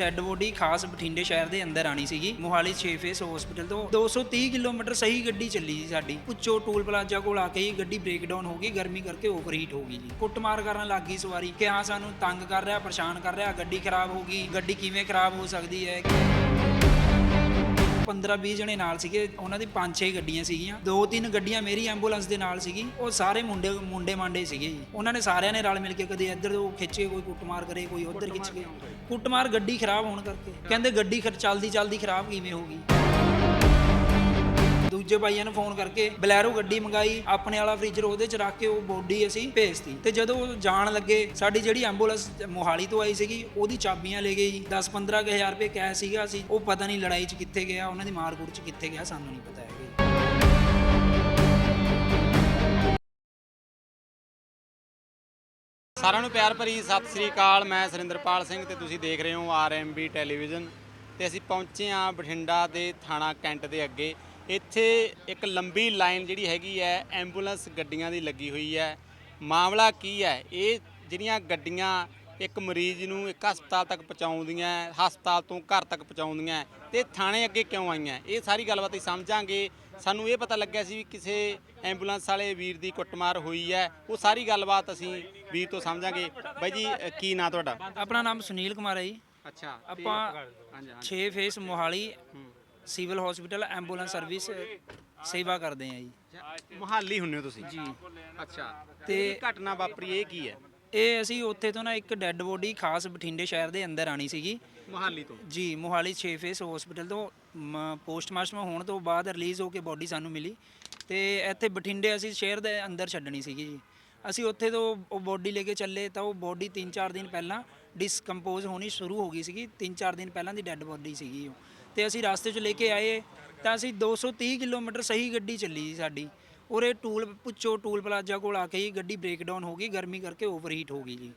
Dead body ਖਾਸ ਬਠਿੰਡੇ ਸ਼ਹਿਰ ਦੇ ਅੰਦਰ ਆਣੀ ਸੀਗੀ। ਮੋਹਾਲੀ 6 ਫੇਸ ਹਸਪੀਟਲ ਤੋਂ 230 ਕਿਲੋਮੀਟਰ ਸਹੀ ਗੱਡੀ ਚੱਲੀ ਜੀ ਸਾਡੀ। ਪੁੱਚੋ ਟੂਲ ਪਲਾਜ਼ਾ ਕੋਲ ਆ ਕੇ ਹੀ ਗੱਡੀ ਬ੍ਰੇਕਡਾਊਨ ਹੋ ਗਈ, ਗਰਮੀ ਕਰਕੇ ਓਵਰਹੀਟ ਹੋ ਗਈ ਜੀ। ਕੁੱਟਮਾਰ ਕਰਨ ਲੱਗ ਗਈ ਸਵਾਰੀ। ਕਿ ਹਾਂ ਸਾਨੂੰ ਤੰਗ ਕਰ ਰਿਹਾ, ਪਰੇਸ਼ਾਨ ਕਰ ਰਿਹਾ, ਗੱਡੀ ਖਰਾਬ ਹੋ ਗਈ। ਗੱਡੀ ਕਿਵੇਂ ਖਰਾਬ ਹੋ ਸਕਦੀ ਹੈ? 15 20 ਜਣੇ ਨਾਲ ਸੀਗੇ ਉਹਨਾਂ ਦੀ 5-6 ਗੱਡੀਆਂ ਸੀਗੀਆਂ। ਦੋ ਤਿੰਨ ਗੱਡੀਆਂ ਮੇਰੀ ਐਂਬੂਲੈਂਸ ਦੇ ਨਾਲ ਸੀਗੀ ਉਹ ਸਾਰੇ ਮੁੰਡੇ ਮੁੰਡੇ ਮਾਂਡੇ ਸੀਗੇ ਜੀ। ਉਹਨਾਂ ਨੇ ਸਾਰਿਆਂ ਨੇ ਰਲ ਮਿਲ ਕੇ ਕਦੇ ਇੱਧਰ ਤੋਂ ਖਿੱਚ ਕੋਈ ਕੁੱਟਮਾਰ ਕਰੇ ਕੋਈ ਉੱਧਰ ਖਿੱਚ ਕੇ ਕੁੱਟਮਾਰ ਗੱਡੀ ਖਰਾਬ ਹੋਣ ਕਰਕੇ। ਕਹਿੰਦੇ ਗੱਡੀ ਖਰ ਚੱਲਦੀ ਚੱਲਦੀ ਖਰਾਬ ਕਿਵੇਂ ਹੋ ਗਈ? ਦੂਜੇ ਭਾਈਆਂ ਨੂੰ ਫੋਨ ਕਰਕੇ ਬਲੈਰੋ ਗੱਡੀ ਮੰਗਾਈ, ਆਪਣੇ ਵਾਲਾ ਫ੍ਰਿਜਰ ਉਹਦੇ ਚ ਰੱਖ ਕੇ ਉਹ ਬੋਡੀ ਅਸੀਂ ਭੇਜਤੀ। ਤੇ ਜਦੋਂ ਉਹ ਜਾਣ ਲੱਗੇ, ਸਾਡੀ ਜਿਹੜੀ ਐਂਬੂਲੈਂਸ ਮੋਹਾਲੀ ਤੋਂ ਆਈ ਸੀਗੀ, ਉਹਦੀ ਚਾਬੀਆਂ ਲੈ ਗਈ। ਜੀ 10-15 ਹਜ਼ਾਰ ਰੁਪਏ ਕੈਸ਼ ਸੀਗਾ ਅਸੀਂ। ਉਹ ਪਤਾ ਨਹੀਂ ਲੜਾਈ 'ਚ ਕਿੱਥੇ ਗਿਆ, ਉਹਨਾਂ ਦੀ ਮਾਰਕੁੱਟ 'ਚ ਕਿੱਥੇ ਗਿਆ, ਸਾਨੂੰ ਨਹੀਂ ਪਤਾ ਹੈਗਾ। ਸਾਰਿਆਂ ਨੂੰ ਪਿਆਰ ਭਰੀ ਸਤਿ ਸ੍ਰੀ ਅਕਾਲ, ਮੈਂ ਸੁਰਿੰਦਰਪਾਲ ਸਿੰਘ ਤੇ ਤੁਸੀਂ ਦੇਖ ਰਹੇ ਹੋ ਆਰਐਮਬੀ ਟੈਲੀਵਿਜ਼ਨ। ਤੇ ਅਸੀਂ ਪਹੁੰਚੇ ਹਾਂ ਬਠਿੰਡਾ ਦੇ ਥਾਣਾ ਕੈਂਟ ਦੇ ਅੱਗੇ। ਇੱਥੇ ਇੱਕ ਲੰਬੀ ਲਾਈਨ ਜਿਹੜੀ ਹੈਗੀ ਹੈ ਐਂਬੂਲੈਂਸ ਗੱਡੀਆਂ ਦੀ ਲੱਗੀ ਹੋਈ ਹੈ। ਮਾਮਲਾ ਕੀ ਹੈ? ਇਹ ਜਿਹੜੀਆਂ ਗੱਡੀਆਂ ਇੱਕ ਮਰੀਜ਼ ਨੂੰ ਇੱਕ ਹਸਪਤਾਲ ਤੱਕ ਪਹੁੰਚਾਉਂਦੀਆਂ ਹਸਪਤਾਲ ਤੋਂ ਘਰ ਤੱਕ ਪਹੁੰਚਾਉਂਦੀਆਂ ਤੇ ਥਾਣੇ ਅੱਗੇ ਕਿਉਂ ਆਈਆਂ? ਇਹ ਸਾਰੀ ਗੱਲਬਾਤ ਅਸੀਂ ਸਮਝਾਂਗੇ। ਸਾਨੂੰ ਇਹ ਪਤਾ ਲੱਗਿਆ ਸੀ ਵੀ ਕਿਸੇ ਐਂਬੂਲੈਂਸ ਵਾਲੇ ਵੀਰ ਦੀ ਕੁੱਟਮਾਰ ਹੋਈ ਹੈ। ਉਹ ਸਾਰੀ ਗੱਲਬਾਤ ਅਸੀਂ ਵੀਰ ਤੋਂ ਸਮਝਾਂਗੇ। ਬਾਈ ਜੀ ਕੀ ਨਾਂ ਤੁਹਾਡਾ? ਆਪਣਾ ਨਾਮ ਸੁਨੀਲ ਕੁਮਾਰ ਹੈ ਜੀ। ਅੱਛਾ ਆਪਾਂ ਹਾਂਜੀ 6 phase Mohali civil hospital ambulance service ਸੇਵਾ ਕਰਦੇ ਆ ਜੀ। ਮੁਹਾਲੀ ਹੁੰਨੇ ਹੋ ਤੁਸੀਂ? ਜੀ। ਅੱਛਾ। ਤੇ ਘਟਨਾ ਵਾਪਰੀ ਇਹ ਕੀ ਹੈ? ਇਹ ਅਸੀਂ ਉੱਥੇ ਤੋਂ ਨਾ ਇੱਕ ਡੈੱਡ ਬੋਡੀ ਖਾਸ ਬਠਿੰਡੇ ਸ਼ਹਿਰ ਦੇ ਅੰਦਰ ਆਣੀ ਸੀਗੀ। ਮੁਹਾਲੀ ਤੋਂ? ਜੀ ਮੋਹਾਲੀ 6 ਫੇਸ ਹਸਪੀਟਲ ਤੋਂ ਪੋਸਟਮਾਰਟਮ ਹੋਣ ਤੋਂ ਬਾਅਦ ਰਿਲੀਜ਼ ਹੋ ਕੇ ਬੋਡੀ ਸਾਨੂੰ ਮਿਲੀ। ਤੇ ਇੱਥੇ ਬਠਿੰਡੇ ਅਸੀਂ ਸ਼ਹਿਰ ਦੇ ਅੰਦਰ ਛੱਡਣੀ ਸੀਗੀ ਜੀ। ਅਸੀਂ ਉੱਥੇ ਤੋਂ ਉਹ ਬੋਡੀ ਲੈ ਕੇ ਚੱਲੇ ਤਾਂ ਉਹ ਬੋਡੀ 3-4 ਦਿਨ ਪਹਿਲਾਂ ਡਿਸਕੰਪੋਜ਼ ਹੋਣੀ ਸ਼ੁਰੂ ਹੋ ਗਈ ਸੀਗੀ। 3-4 ਦਿਨ ਪਹਿਲਾਂ ਦੀ ਡੈੱਡ ਬੋਡੀ ਸੀਗੀ ਉਹ। ਤੇ ਅਸੀਂ ਰਸਤੇ 'ਚ ਲੈ ਕੇ ਆਏ, ਤਾਂ ਅਸੀਂ 230 ਕਿਲੋਮੀਟਰ ਸਹੀ ਗੱਡੀ ਚੱਲੀ ਜੀ ਸਾਡੀ। ਉਰੇ ਟੂਲ ਪੁੱਛੋ, ਟੂਲ ਪਲਾਜ਼ਾ ਕੋਲ ਆ ਕੇ ਹੀ ਗੱਡੀ ਬ੍ਰੇਕਡਾਊਨ ਹੋ ਗਈ, ਗਰਮੀ ਕਰਕੇ ਓਵਰਹੀਟ ਹੋ ਗਈ ਜੀ।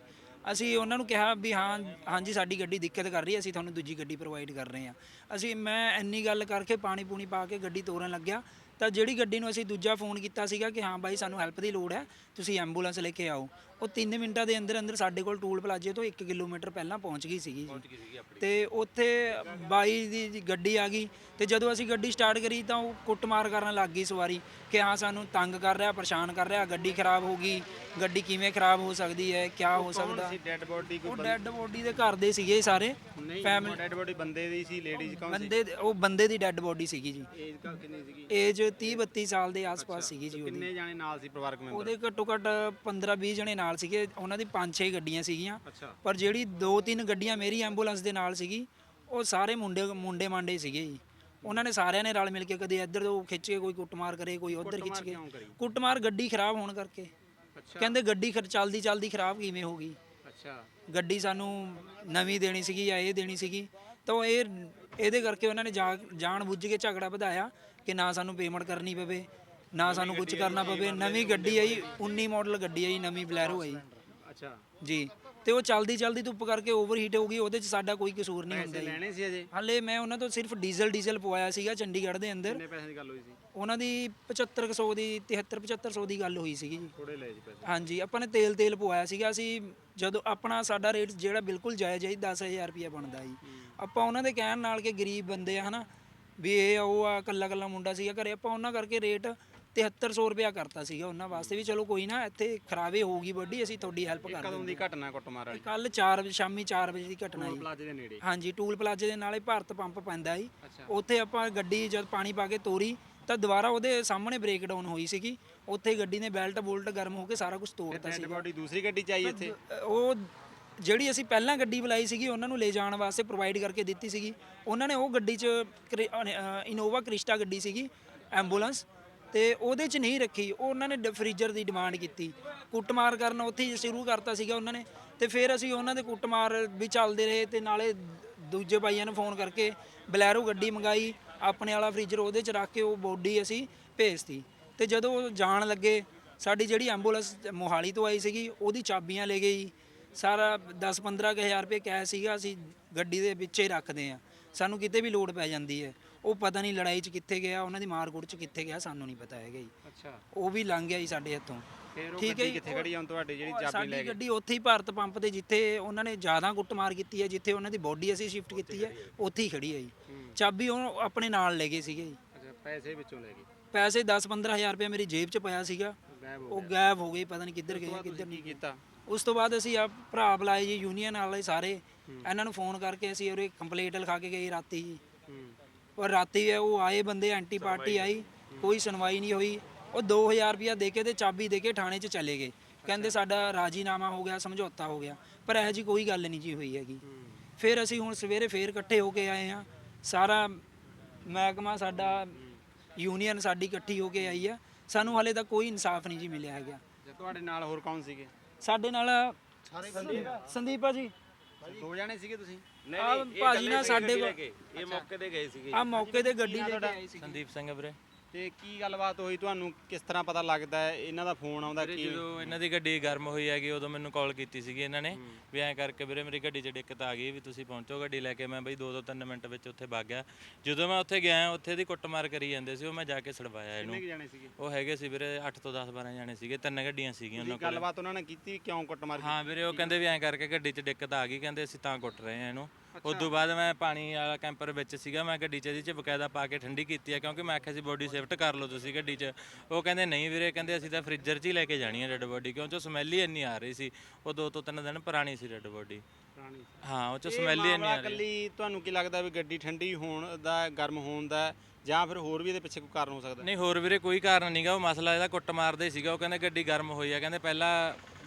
ਅਸੀਂ ਉਹਨਾਂ ਨੂੰ ਕਿਹਾ ਵੀ ਹਾਂ ਹਾਂਜੀ ਸਾਡੀ ਗੱਡੀ ਦਿੱਕਤ ਕਰ ਰਹੀ ਹੈ, ਅਸੀਂ ਤੁਹਾਨੂੰ ਦੂਜੀ ਗੱਡੀ ਪ੍ਰੋਵਾਈਡ ਕਰ ਰਹੇ ਹਾਂ। ਅਸੀਂ ਮੈਂ ਇੰਨੀ ਗੱਲ ਕਰਕੇ ਪਾਣੀ ਪੂਣੀ ਪਾ ਕੇ ਗੱਡੀ ਤੋਰਨ ਲੱਗਿਆ। ਤਾਂ ਜਿਹੜੀ ਗੱਡੀ ਨੂੰ ਅਸੀਂ ਦੂਜਾ ਫੋਨ ਕੀਤਾ ਸੀਗਾ ਕਿ ਹਾਂ ਬਾਈ ਸਾਨੂੰ ਹੈਲਪ ਦੀ ਲੋੜ ਹੈ ਤੁਸੀਂ ਐਂਬੂਲੈਂਸ ਲੈ ਕੇ ਆਓ। ਉਹ 3 ਮਿੰਟਾਂ ਦੇ ਅੰਦਰ ਅੰਦਰ ਸਾਡੇ ਕੋਲ ਟੂਲ ਪਲਾਜ਼ੇ ਤੋਂ 1 ਕਿਲੋਮੀਟਰ ਪਹਿਲਾਂ ਪਹੁੰਚ ਗਈ ਸੀਗੀ ਜੀ। ਤੇ ਉੱਥੇ ਬਾਈ ਦੀ ਗੱਡੀ ਆ ਗਈ ਤੇ ਜਦੋਂ ਅਸੀਂ ਗੱਡੀ ਸਟਾਰਟ ਕਰੀ ਤਾਂ ਉਹ ਕੁੱਟਮਾਰ ਕਰਨ ਲੱਗ ਗਈ ਸਵਾਰੀ ਕਿ ਹਾਂ ਸਾਨੂੰ ਤੰਗ ਕਰ ਰਿਹਾ ਪਰੇਸ਼ਾਨ ਕਰ ਰਿਹਾ ਗੱਡੀ ਖਰਾਬ ਹੋ ਗਈ ਗੱਡੀ ਕਿਵੇਂ ਖਰਾਬ ਹੋ ਸਕਦੀ ਹੈ ਕੀ ਹੋ ਸਕਦਾ? ਸੀ? ਡੈੱਡ ਬੋਡੀ ਉਹ ਡੈੱਡ ਬੋਡੀ ਦੇ ਘਰ ਦੇ ਸੀਗੇ ਸਾਰੇ। ਫੈਮਿਲੀ ਡੈੱਡ ਬੋਡੀ ਬੰਦੇ ਦੀ ਸੀ ਲੇਡੀਜ਼ ਕੌਣ ਸੀ? ਬੰਦੇ ਉਹ ਬੰਦੇ ਦੀ ਡੈੱਡ ਬੋਡੀ ਸੀਗੀ ਜੀ। ਏਜ ਕਿੰਨੀ ਸੀਗੀ? ਏਜ 30 32 ਸਾਲ ਦੇ ਆਸ-ਪਾਸ ਸੀਗੀ ਜੀ ਉਹਦੀ। ਕਿੰਨੇ ਜਾਣੇ ਨਾਲ ਸੀ ਪਰਿਵਾਰਕ ਮੈਂਬਰ? ਉਹਦੇ ਘੱਟੋ ਘੱਟ 15 20 ਜਣੇ ਨਾਲ ਸੀਗੇ ਉਹਨਾਂ ਦੀ 5-6 ਗੱਡੀਆਂ ਸੀਗੀਆਂ। ਅੱਛਾ। ਪਰ ਜਿਹੜੀ ਦੋ ਤਿੰਨ ਗੱਡੀਆਂ ਮੇਰੀ ਐਂਬੂਲੈਂਸ ਦੇ ਨਾਲ ਸੀਗੀ ਉਹ ਸਾਰੇ ਮੁੰਡੇ ਮੁੰਡੇ ਮਾਂਡੇ ਸੀਗੇ ਜੀ। ਉਹਨਾਂ ਨੇ ਸਾਰਿਆਂ ਨੇ ਰਲ ਮਿਲ ਕੇ ਕਦੇ ਇੱਧਰ ਤੋਂ ਖਿੱਚ ਕੇ ਕੋਈ ਕੁੱਟਮਾਰ ਕਰੇ ਕੋਈ ਉੱਧਰ ਖਿੱਚ ਕੇ। ਕੁੱਟਮਾਰ ਗੱਡੀ ਖਰਾਬ ਹੋਣ ਕਰਕੇ। ਕਹਿੰਦੇ ਗੱਡੀ ਖਰ ਚੱਲਦੀ ਚੱਲਦੀ ਖਰਾਬ ਕਿਵੇਂ ਹੋ ਗਈ? ਅੱਛਾ। ਗੱਡੀ ਸਾਨੂੰ ਨਵੀਂ ਦੇਣੀ ਸੀਗੀ ਜਾਂ ਇਹ ਦੇਣੀ ਸੀਗੀ। ਤਾਂ ਇਹ ਇਹਦੇ ਕਰਕੇ ਉਹਨਾਂ ਨੇ ਜਾ- ਜਾਣ ਬੁੱਝ ਕੇ ਝਗੜਾ ਵਧਾਇਆ ਕਿ ਨਾ ਸਾਨੂੰ ਪੇਮੈਂਟ ਕਰਨੀ ਪਵੇ ਨਾ ਸਾਨੂੰ ਕੁਝ ਕਰਨਾ ਪਵੇ। ਨਵੀਂ ਗੱਡੀ ਆਈ 19 ਮਾਡਲ ਗੱਡੀ ਆਈ ਨਵੀਂ ਬਲੈਰੋ ਆਈ। ਅੱਛਾ। ਜੀ। ਤੇ ਉਹ ਚਲਦੀ ਚਲਦੀ ਧੁੱਪ ਕਰਕੇ ਓਵਰਹੀਟ ਹੋ ਗਈ ਉਹਦੇ 'ਚ ਸਾਡਾ ਕੋਈ ਕਸੂਰ ਨਹੀਂ ਹੁੰਦਾ ਪੈਸੇ ਜੀ। ਲੈਣੇ ਸੀ ਅਜੇ ਹਾਲੇ ਮੈਂ ਉਹਨਾਂ ਤੋਂ ਸਿਰਫ ਡੀਜ਼ਲ ਡੀਜ਼ਲ ਪਵਾਇਆ ਸੀਗਾ ਚੰਡੀਗੜ੍ਹ ਦੇ ਅੰਦਰ। ਕਿੰਨੇ ਪੈਸੇ ਦੀ ਗੱਲ ਹੋਈ ਸੀ? ਉਹਨਾਂ ਦੀ 7500 ਦੀ 73 7500 ਦੀ ਗੱਲ ਹੋਈ ਸੀਗੀ ਜੀ। ਥੋੜੇ ਲਏ ਜੀ ਪੈਸੇ। ਹਾਂਜੀ ਆਪਾਂ ਨੇ ਤੇਲ ਤੇਲ ਪਵਾਇਆ ਸੀਗਾ ਅਸੀਂ ਜਦੋਂ ਆਪਣਾ ਸਾਡਾ ਰੇਟ ਜਿਹੜਾ ਬਿਲਕੁਲ ਜਾਇਜ਼ ਹੈ ਜੀ 10000 ਰੁਪਏ ਬਣਦਾ ਜੀ। ਆਪਾਂ ਉਹਨਾਂ ਦੇ ਕਹਿਣ ਨਾਲ ਕਿ ਗਰੀਬ ਬੰਦੇ ਆ ਹਨਾ ਵੀ ਇਹ ਉਹ ਆ ਕੱਲਾ ਕੱਲਾ ਮੁੰਡਾ ਸੀਗਾ ਘਰੇ ਆਪਾਂ ਉਹਨਾਂ ਕਰਕੇ ਰੇਟ 7300 ਰੁਪਇਆ ਕਰਤਾ ਸੀਗਾ ਉਹਨਾਂ ਵਾਸਤੇ ਵੀ ਚਲੋ ਕੋਈ ਨਾ ਇੱਥੇ ਖਰਾਬੇ ਹੋਊਗੀ ਵੱਡੀ ਅਸੀਂ ਤੁਹਾਡੀ ਹੈਲਪ ਕਰ ਕਦੋਂ ਦੀ ਘਟਨਾ ਕੁੱਟਮਾਰ ਵਾਲੀ? ਕੱਲ 4 ਵਜੇ ਸ਼ਾਮੀ 4 ਵਜੇ ਦੀ ਘਟਨਾ ਜੀ। ਪਲਾਜ਼ੇ ਦੇ ਨੇੜੇ। ਹਾਂਜੀ ਟੂਲ ਪਲਾਜ਼ੇ ਦੇ ਨਾਲੇ ਭਾਰਤ ਪੰਪ ਪੈਂਦਾ ਅੱਛਾ। ਉੱਥੇ ਆਪਾਂ ਗੱਡੀ ਜਦ ਪਾਣੀ ਪਾ ਕੇ ਤੋਰੀ ਤਾਂ ਦੁਬਾਰਾ ਉਹਦੇ ਸਾਹਮਣੇ ਬ੍ਰੇਕ ਡਾਊਨ ਹੋਈ ਸੀਗੀ। ਉੱਥੇ ਗੱਡੀ ਨੇ ਬੈਲਟ ਬੋਲਟ ਗਰਮ ਹੋ ਕੇ ਸਾਰਾ ਕੁਝ ਤੋੜਤਾ ਸੀ ਬੋਡੀ ਦੂਸਰੀ ਗੱਡੀ ਚ ਆਈ ਇੱਥੇ? ਉਹ ਜਿਹੜੀ ਅਸੀਂ ਪਹਿਲਾਂ ਗੱਡੀ ਬੁਲਾਈ ਸੀਗੀ ਉਹਨਾਂ ਨੂੰ ਲੈ ਜਾਣ ਵਾਸਤੇ ਪ੍ਰੋਵਾਈਡ ਕਰਕੇ ਦਿੱਤੀ ਸੀਗੀ। ਉਹਨਾਂ ਨੇ ਉਹ ਗੱਡੀ 'ਚ ਇਨੋਵਾ ਕ੍ਰਿਸਟਾ ਗੱਡੀ ਸੀਗੀ ਐਂਬੂਲੈਂਸ ਤੇ ਉਹਦੇ 'ਚ ਨਹੀਂ ਰੱਖੀ, ਉਹ ਉਹਨਾਂ ਨੇ ਫ੍ਰੀਜਰ ਦੀ ਡਿਮਾਂਡ ਕੀਤੀ। ਕੁੱਟਮਾਰ ਕਰਨ ਉੱਥੇ ਹੀ ਸ਼ੁਰੂ ਕਰਤਾ ਸੀਗਾ ਉਹਨਾਂ ਨੇ। ਤੇ ਫਿਰ ਅਸੀਂ ਉਹਨਾਂ ਦੇ ਕੁੱਟਮਾਰ ਵੀ ਚੱਲਦੇ ਰਹੇ ਤੇ ਨਾਲੇ ਦੂਜੇ ਭਾਈਆਂ ਨੂੰ ਫੋਨ ਕਰਕੇ ਬਲੈਰੋ ਗੱਡੀ ਮੰਗਾਈ, ਆਪਣੇ ਵਾਲਾ ਫ੍ਰੀਜਰ ਉਹਦੇ 'ਚ ਰੱਖ ਕੇ ਉਹ ਬੋਡੀ ਅਸੀਂ ਭੇਜਤੀ। ਤੇ ਜਦੋਂ ਉਹ ਜਾਣ ਲੱਗੇ, ਸਾਡੀ ਜਿਹੜੀ ਐਂਬੂਲੈਂਸ ਮੋਹਾਲੀ ਤੋਂ ਆਈ ਸੀਗੀ, ਉਹਦੀ ਚਾਬੀਆਂ ਲੈ ਗਈ। ਸਾਰਾ 10-15 ਹਜ਼ਾਰ ਰੁਪਏ ਕੈਸ਼ ਸੀਗਾ, ਅਸੀਂ ਗੱਡੀ ਦੇ ਵਿੱਚ ਹੀ ਰੱਖਦੇ ਆ ਸਾਨੂੰ ਕਿਤੇ ਵੀ ਲੋਡ ਪੈ ਜਾਂਦੀ ਹੈ। ਉਹ ਪਤਾ ਨਹੀਂ ਲੜਾਈ 'ਚ ਕਿੱਥੇ ਗਿਆ ਉਹਨਾਂ ਦੀ ਮਾਰਕੁੱਟ 'ਚ ਕਿੱਥੇ ਗਿਆ ਸਾਨੂੰ ਨਹੀਂ ਪਤਾ ਹੈਗਾ ਜੀ। ਅੱਛਾ। ਉਹ ਵੀ ਲੰਘ ਗਿਆ ਜੀ ਸਾਡੇ ਹੱਥੋਂ। ਫਿਰ ਉਹ ਠੀਕ ਹੈ ਗੱਡੀ ਜੀ, ਕਿੱਥੇ ਖੜੀ ਆ? ਹੁਣ ਤੁਹਾਡੀ ਜਿਹੜੀ ਚਾਬੀ ਲੈ ਸਾਡੀ ਕੇ ਗੱਡੀ ਉੱਥੇ ਹੀ ਭਾਰਤ ਪੰਪ ਤੇ ਜਿੱਥੇ ਉਹਨਾਂ ਨੇ ਜ਼ਿਆਦਾ ਕੁੱਟਮਾਰ ਕੀਤੀ ਹੈ ਜਿੱਥੇ ਉਹਨਾਂ ਦੀ ਬੋਡੀ ਅਸੀਂ ਸ਼ਿਫਟ ਕੀਤੀ ਹੈ ਉੱਥੇ ਹੀ ਖੜੀ ਹੈ ਜੀ। ਚਾਬੀ ਉਹ ਆਪਣੇ ਨਾਲ ਲੈ ਗਏ ਸੀਗੇ ਜੀ। ਅੱਛਾ ਪੈਸੇ ਵਿੱਚੋਂ ਲੈ ਗਏ। ਪੈਸੇ 10-15000 ਰੁਪਏ ਮੇਰੀ ਜੇਬ 'ਚ ਪਿਆ ਸੀਗਾ। ਗਾਇਬ ਹੋ ਉਹ ਗਾਇਬ ਹੋ ਗਏ ਪਤਾ ਨਹੀਂ ਕਿੱਧਰ ਗਏ ਕਿੱਧਰ ਤੁਸੀਂ ਕੀ ਕੀਤਾ? ਉਸ ਤੋਂ ਬਾਅਦ ਅਸੀਂ ਆ ਭਰਾ ਬੁਲਾਏ ਜੀ ਯੂਨੀਅਨ ਵਾਲੇ ਸਾਰੇ। ਇਹਨਾਂ ਨੂੰ ਫੋਨ ਕਰਕੇ ਅਸੀਂ ਉਹਰੇ ਕੰਪਲੇਂਟ ਲਿਖਾ ਕੇ ਗਏ ਰਾਤੀ। ਜੀ ਹੂੰ। ਔਰ ਰਾਤੀ ਉਹ ਆਏ ਬੰਦੇ ਐਂਟੀ ਪਾਰਟੀ ਆਈ ਕੋਈ ਸੁਣਵਾਈ ਨਹੀਂ ਹੋਈ। ਉਹ 2000 ਰੁਪਇਆ ਦੇ ਕੇ ਤੇ ਚਾਬੀ ਦੇ ਕੇ ਥਾਣੇ 'ਚ ਚਲੇ ਗਏ। ਕਹਿੰਦੇ ਸਾਡਾ ਰਾਜੀਨਾਮਾ ਹੋ ਗਿਆ ਸਮਝੌਤਾ ਹੋ ਗਿਆ। ਪਰ ਇਹੋ ਜੀ ਕੋਈ ਗੱਲ ਨਹੀਂ ਜੀ ਹੋਈ ਹੈਗੀ। ਫਿਰ ਅਸੀਂ ਹੁਣ ਸਵੇਰੇ ਫੇਰ ਇਕੱਠੇ ਹੋ ਕੇ ਆਏ ਆ ਸਾਰਾ ਮਹਿਕਮਾ ਸਾਡਾ ਯੂਨੀਅਨ ਸਾਡੀ ਇਕੱਠੀ ਹੋ ਕੇ ਆਈ ਆ। ਸਾਨੂੰ ਹਾਲੇ ਤੱਕ ਕੋਈ ਇਨਸਾਫ ਨਹੀਂ ਜੀ ਮਿਲਿਆ ਹੈਗਾ। ਜੇ ਤੁਹਾਡੇ ਨਾਲ ਹੋਰ ਕੌਣ ਸੀਗੇ? ਸਾਡੇ ਨਾਲ ਸੰਦੀਪ ਭਾਜੀ ਦੋ ਜਾਣੇ ਸੀਗੇ ਤੁਸੀਂ? ਆ ਭਾਜੀ ਨਾਲ ਸਾਡੇ ਕੋਲ। ਇਹ ਮੌਕੇ ਤੇ ਗਏ ਸੀਗੇ। ਆ ਮੌਕੇ ਤੇ ਗੱਡੀ ਲੈ ਕੇ ਆਏ ਸੀ ਸੰਦੀਪ ਸਿੰਘ ਵੀਰੇ। ਤੇ ਕੀ ਗੱਲਬਾਤ ਹੋਈ? ਤੁਹਾਨੂੰ ਕਿਸ ਤਰ੍ਹਾਂ ਪਤਾ ਲੱਗਦਾ ਹੈ? ਇਹਨਾਂ ਦਾ ਫੋਨ ਆਉਂਦਾ ਵੀਰੇ ਕੀ? ਜਦੋਂ ਇਹਨਾਂ ਦੀ ਗੱਡੀ ਗਰਮ ਹੋਈ ਹੈਗੀ ਉਦੋਂ ਮੈਨੂੰ ਕਾਲ ਕੀਤੀ ਸੀਗੀ ਇਹਨਾਂ ਨੇ ਵੀ ਐਂ ਕਰਕੇ ਵੀਰੇ ਮੇਰੀ ਗੱਡੀ 'ਚ ਦਿੱਕਤ ਆ ਗਈ ਵੀ ਤੁਸੀਂ ਪਹੁੰਚੋ ਗੱਡੀ ਲੈ ਕੇ। ਮੈਂ ਬਈ 2-2 ਮਿੰਟ ਵਿੱਚ ਉੱਥੇ ਵਗ ਗਿਆ। ਜਦੋਂ ਮੈਂ ਉੱਥੇ ਗਿਆ ਉੱਥੇ ਦੀ ਕੁੱਟਮਾਰ ਕਰੀ ਜਾਂਦੇ ਸੀ ਉਹ ਮੈਂ ਜਾ ਕੇ ਛਡਵਾਇਆ ਇਹਨੂੰ। ਕਿੰਨੇ ਜਾਣੇ ਸੀਗੇ? ਉਹ ਹੈਗੇ ਸੀ ਵੀਰੇ 8 ਤੋਂ 10 12 ਜਾਣੇ ਸੀਗੇ ਤਿੰਨ ਗੱਡੀਆਂ ਸੀਗੀਆਂ ਉਹਨਾਂ ਕੋਲ। ਗੱਲਬਾਤ ਉਹਨਾਂ ਨੇ ਕੀਤੀ? ਕਿਉਂ ਕੁੱਟਮਾਰ ਕੀਤੀ? ਹਾਂ ਵੀਰੇ ਉਹ ਕਹਿੰਦੇ ਵੀ ਐਂ ਕਰਕੇ ਗੱਡੀ 'ਚ ਦਿੱਕਤ ਆ ਗਈ ਕਹਿੰਦੇ ਅਸੀਂ ਤਾਂ ਕੁੱਟ ਰਹੇ ਆ ਇਹਨੂੰ। ਉਦੋਂ ਬਾਅਦ ਮੈਂ ਪਾਣੀ ਵਾਲਾ ਕੈਂਪਰ ਵਿੱਚ ਸੀਗਾ ਮੈਂ ਗੱਡੀ 'ਚ ਇਹਦੇ 'ਚ ਬਕਾਇਦਾ ਪਾ ਕੇ ਠੰਡੀ ਕੀਤੀ ਆ ਕਿਉਂਕਿ ਮੈਂ ਆਖਿਆ ਸੀ ਬੋਡੀ ਸ਼ਿਫਟ ਕਰ ਲਓ ਤੁਸੀਂ ਗੱਡੀ 'ਚ। ਉਹ ਕਹਿੰਦੇ ਨਹੀਂ ਵੀਰੇ ਕਹਿੰਦੇ ਅਸੀਂ ਤਾਂ ਫ੍ਰਿਜਰ 'ਚ ਹੀ ਲੈ ਕੇ ਜਾਣੀ ਹੈ ਡੈੱਡ ਬੋਡੀ ਕਿਉਂ ਚੋ ਸਮੈਲ ਹੀ ਇੰਨੀ ਆ ਰਹੀ ਸੀ। ਉਹ ਦੋ ਤੋਂ ਤਿੰਨ ਦਿਨ ਪੁਰਾਣੀ ਸੀ ਡੈੱਡ ਬੋਡੀ ਪੁਰਾਣੀ ਹਾਂ ਉਹ ਚੋ ਸਮੈਲ ਹੀ ਇੰਨੀ ਆ ਰਹੀ ਕੱਲੀ ਤੁਹਾਨੂੰ ਕੀ ਲੱਗਦਾ ਵੀ ਗੱਡੀ ਠੰਡੀ ਹੋਣ ਦਾ ਗਰਮ ਹੋਣ ਦਾ ਜਾਂ ਫਿਰ ਹੋਰ ਵੀ ਇਹਦੇ ਪਿੱਛੇ ਕੋਈ ਕਾਰਨ ਹੋ ਸਕਦਾ? ਨਹੀਂ ਹੋਰ ਵੀਰੇ ਕੋਈ ਕਾਰਨ ਨਹੀਂਗਾ ਉਹ ਮਸਲਾ ਇਹਦਾ ਕੁੱਟ ਮਾਰਦਾ ਸੀਗਾ। ਉਹ ਕਹਿੰਦੇ ਗੱਡੀ ਗਰਮ ਹੋਈ ਆ। ਕਹਿੰਦੇ ਪਹਿਲਾਂ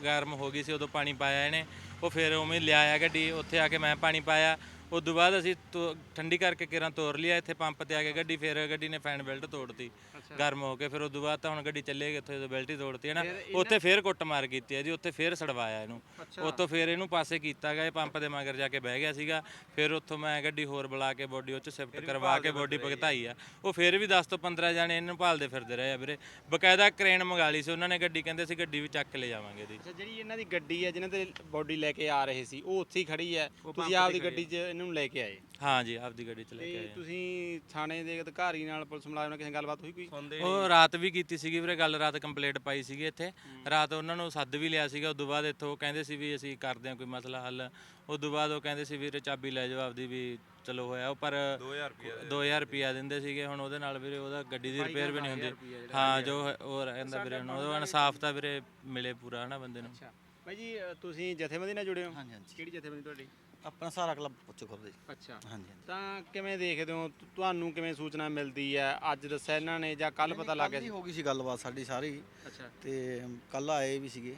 ਗਰਮ ਹੋ ਗਈ ਸੀ ਉਦੋਂ ਪਾਣੀ ਪਾਇਆ ਇਹਨੇ। ਉਹ ਫਿਰ ਉਵੇਂ ਲਿਆਇਆ ਗੱਡੀ, ਉੱਥੇ ਆ ਕੇ ਮੈਂ ਪਾਣੀ ਪਾਇਆ। ਉਦੋਂ ਬਾਅਦ ਅਸੀਂ ਤੋ- ਠੰਡੀ ਕਰਕੇ ਕਿਰਾਂ ਤੋਰ ਲਿਆ, ਇੱਥੇ ਪੰਪ ਤੇ ਆ ਕੇ ਗੱਡੀ, ਫਿਰ ਗੱਡੀ ਨੇ ਫੈਨ ਬੈਲਟ ਤੋੜਤੀ। ਗਰਮ ਹੋ ਕੇ ਫਿਰ ਉਦੋਂ ਬਾਅਦ ਤਾਂ ਹੁਣ ਗੱਡੀ ਚੱਲੇਗੀ ਉੱਥੇ ਜਦੋਂ ਬੈਲਟ ਤੋੜਤੀ ਹੈ ਨਾ ਉੱਥੇ ਫਿਰ ਕੁੱਟ ਮਾਰ ਕੀਤੀ ਹੈ ਜੀ ਉੱਥੇ ਫਿਰ ਸੜਵਾਇਆ ਇਹਨੂੰ। ਉੱਥੋਂ ਫਿਰ ਇਹਨੂੰ ਪਾਸੇ ਕੀਤਾ ਗਿਆ ਇਹ ਪੰਪ ਦੇ ਮਗਰ ਜਾ ਕੇ ਬਹਿ ਗਿਆ ਸੀਗਾ। ਫਿਰ ਉੱਥੋਂ ਮੈਂ ਗੱਡੀ ਹੋਰ ਬੁਲਾ ਕੇ ਬੋਡੀ ਉੱਚ ਸ਼ਿਫਟ ਕਰਵਾ ਕੇ ਬੋਡੀ ਭਗਤਾਈ ਆ। ਉਹ ਫਿਰ ਵੀ 10 ਤੋਂ 15 ਜਾਣੇ ਇਹਨੂੰ ਭਾਲਦੇ ਫਿਰਦੇ ਰਹੇ ਆ ਵੀਰੇ। ਬਕਾਇਦਾ ਕ੍ਰੇਨ ਮੰਗਾ ਲਈ ਸੀ ਉਹਨਾਂ ਨੇ ਗੱਡੀ ਕਹਿੰਦੇ ਸੀ ਗੱਡੀ ਵੀ ਚੱਕ ਲੈ ਜਾਵਾਂਗੇ ਅੱਛਾ ਜਿਹੜੀ ਇਹਨਾਂ ਦੀ ਗੱਡੀ ਹੈ ਜਿਹਨਾਂ ਤੇ ਬੋਡੀ ਲੈ ਕੇ ਆ ਰਹੇ ਸੀ ਉਹ ਉੱਥੇ ਹੀ ਖੜੀ ਹੈ? ਤੁਸੀਂ ਆਪਦੀ ਗੱਡੀ 'ਚ ਇਹਨਾਂ ਲੈ ਕੇ ਆਏ? ਹਾਂ ਜੀ ਆਪਦੀ ਗੱਡੀ ਚ ਲੈ ਕੇ ਆਏ ਤੁਸੀਂ ਥਾਣੇ ਦੇ ਅਧਿਕਾਰੀ ਨਾਲ ਪੁਲਿਸ ਮੁਲਾਜ਼ਮ ਨਾਲ ਕਿਸੇ ਗੱਲਬਾਤ ਹੋਈ ਕੋਈ? ਉਹ ਰਾਤ ਵੀ ਕੀਤੀ ਸੀਗੀ ਵੀਰੇ ਗੱਲ ਰਾਤ ਕੰਪਲੀਟ ਪਾਈ ਸੀਗੀ ਇੱਥੇ। ਰਾਤ ਉਹਨਾਂ ਨੂੰ ਸੱਦ ਵੀ ਲਿਆ ਸੀਗਾ ਉਦੋਂ ਬਾਅਦ ਇੱਥੋਂ ਉਹ ਕਹਿੰਦੇ ਸੀ ਵੀ ਅਸੀਂ ਕਰਦੇ ਹਾਂ ਕੋਈ ਮਸਲਾ ਹੱਲ। ਉਦੋਂ ਬਾਅਦ ਉਹ ਕਹਿੰਦੇ ਸੀ ਵੀਰੇ ਚਾਬੀ ਲੈ ਜਾਓ ਆਪਦੀ ਵੀ ਚਲੋ ਹੋਇਆ। ਉਹ ਪਰ 2000 ਰੁਪਿਆ 2000 ਰੁਪਿਆ ਦਿੰਦੇ ਸੀਗੇ ਹੁਣ ਉਹਦੇ ਨਾਲ ਵੀਰੇ ਉਹਦਾ ਗੱਡੀ ਦੀ ਰਿਪੇਅਰ ਵੀ ਨਹੀਂ ਹੁੰਦੀ। ਹਾਂ ਜੋ ਹੈ- ਉਹ ਰਹਿੰਦਾ ਵੀਰੇ ਹੁਣ ਉਹਦਾ ਇਨਸਾਫ ਤਾਂ ਵੀਰੇ ਮਿਲੇ ਪੂਰਾ ਹਨਾ ਬੰਦੇ ਨੂੰ। ਅੱਛਾ। ਭਾਈ ਜੀ ਅ, ਤੁਸੀਂ ਜਥੇਬੰਦੀ ਨਾਲ ਜੁੜੇ ਹੋ? ਹਾਂਜੀ ਹਾਂਜੀ। ਕਿਹੜੀ ਜਥੇਬੰਦੀ ਤੁਹਾਡੀ? ਆਪਣਾ ਸਾਰਾ ਕਲੱਬ ਪੁੱਛੋ ਖੁਰਦੇ। ਅੱਛਾ। ਹਾਂਜੀ ਹਾਂਜੀ। ਤਾਂ ਕਿਵੇਂ ਦੇਖਦੇ ਹੋ? ਤੁ- ਤੁਹਾਨੂੰ ਕਿਵੇਂ ਸੂਚਨਾ ਮਿਲਦੀ ਹੈ? ਅੱਜ ਦੱਸਿਆ ਇਹਨਾਂ ਨੇ ਜਾਂ ਕੱਲ ਪਤਾ ਲੱਗ ਗਿਆ ਹੀ ਗਈ ਸੀ ਗੱਲਬਾਤ ਸਾਡੀ ਸਾਰੀ। ਅੱਛਾ। ਤੇ ਕੱਲ ਆਏ ਵੀ ਸੀਗੇ।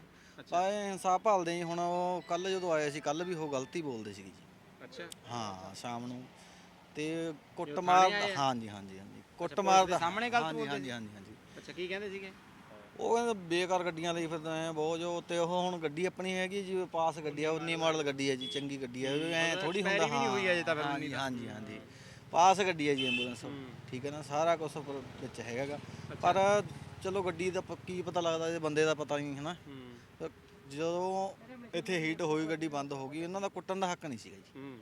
ਪਰ ਇਨਸਾਫ ਭਾਲਦੇ ਜੀ ਹੁਣ ਉਹ ਕੱਲ ਜਦੋਂ ਆਏ ਸੀ ਕੱਲ ਵੀ ਉਹ ਗਲਤੀ ਬੋਲਦੇ ਸੀਗੇ ਜੀ। ਅੱਛਾ। ਹਾਂ ਸ਼ਾਮ ਨੂੰ। ਤੇ ਕੁੱਟਮਾਰ ਹਾਂਜੀ ਹਾਂਜੀ ਹਾਂਜੀ। ਕੁੱਟਮਾਰ ਦਾ ਸਾਹਮਣੇ ਗਲਤ ਬੋਲਦੇ ਹਾਂਜੀ ਹਾਂਜੀ ਹਾਂਜੀ। ਅੱਛਾ ਕੀ ਕਹਿੰਦੇ ਸੀਗੇ? ਉਹ ਕਹਿੰਦੇ ਬੇਕਾਰ ਗੱਡੀਆਂ ਲਈ ਫਿਰਦੇ ਆ ਬਹੁਤ ਜੋ ਤੇ ਉਹ ਹੁਣ ਗੱਡੀ ਆਪਣੀ ਹੈਗੀ ਜੀ ਪਾਸ ਗੱਡੀ ਆ ਉਨੀ ਮਾਡਲ ਗੱਡੀ ਹੈ ਜੀ ਚੰਗੀ ਗੱਡੀ ਹੈ ਐ ਥੋੜੀ ਹੁੰਦਾ expiry ਵੀ ਨਹੀਂ ਹੋਈ ਅਜੇ ਤਾਂ ਫਿਰ ਹਾਂਜੀ ਹਾਂਜੀ ਹਾਂਜੀ ਪਾਸ ਗੱਡੀ ਹੈ ਜੀ ਐਂਬੂਲੈਂਸ ਠੀਕ ਹੈ ਨਾ ਸਾਰਾ ਕੁਝ ਵਿੱਚ ਹੈਗਾਗਾ। ਪਰ ਚਲੋ ਗੱਡੀ ਦਾ ਕੀ ਪਤਾ ਲੱਗਦਾ ਜੇ ਬੰਦੇ ਦਾ ਪਤਾ ਨਹੀਂ ਹੈ। ਨਾ ਹੂੰ ਜਦੋਂ ਇੱਥੇ ਹੀਟ ਹੋਈ ਗੱਡੀ ਬੰਦ ਹੋ ਗਈ ਇਹਨਾਂ ਦਾ ਕੁੱਟਣ ਦਾ ਹੱਕ ਨਹੀਂ ਸੀਗਾ ਜੀ। ਹੂੰ।